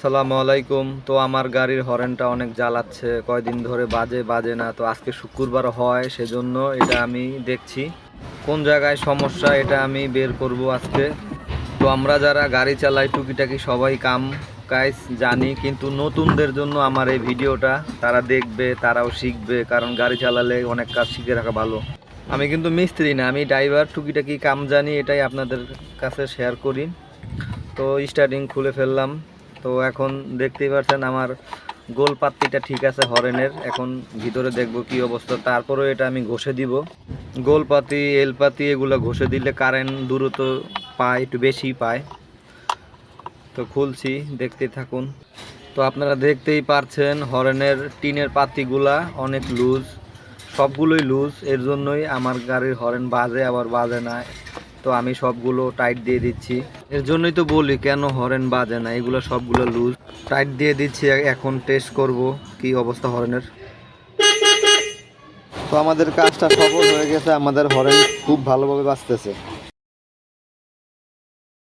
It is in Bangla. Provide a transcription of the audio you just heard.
আসসালামু আলাইকুম। তো আমার গাড়ির হরেনটা অনেক জ্বালাচ্ছে, কয়দিন ধরে বাজে বাজে না। তো আজকে শুক্রবার হয়, সেজন্য এটা আমি দেখছি। কোন জায়গায় সমস্যা, এটা আমি বের করব আজকে। তো আমরা যারা গাড়ি চালাই, টুকিটাকি সবাই কাম কাজ জানি, কিন্তু নতুনদের জন্য আমার এই ভিডিওটা তারা দেখবে, তারাও শিখবে, কারণ গাড়ি চালালে অনেক কাজ শিখে রাখা ভালো। আমি কিন্তু মিস্ত্রি না, আমি ড্রাইভার, টুকিটাকি কাম জানি, এটাই আপনাদের কাছে শেয়ার করি। তো স্টার্টিং খুলে ফেললাম। তো এখন দেখতেই পাচ্ছেন আমার গোল পাত্তিটা ঠিক আছে হরেনের। এখন ভিতরে দেখব কি অবস্থা। তারপরেও এটা আমি ঘষে দিব। গোল পাতি এল পাতি এগুলো ঘষে দিলে কারেন্ট দ্রুত পায়, একটু বেশি পায়। তো খুলছি, দেখতে থাকুন। তো আপনারা দেখতেই পারছেন হরেনের টিনের পাতিগুলা অনেক লুজ। সবগুলোই লুজ, এর জন্যই আমার গাড়ির হরেন বাজে, আবার বাজে না। তো আমি সবগুলো টাইট দিয়ে দিচ্ছি। এর জন্যই তো বলি, কেন হরেন বাজে না? এগুলো সবগুলো লুজ টাইট দিয়ে দিচ্ছি এখন টেস্ট করব কি অবস্থা হরেনের। তো আমাদের কাজটা সফল হয়ে গেছে, আমাদের হরেন খুব ভালোভাবে বাজতেছে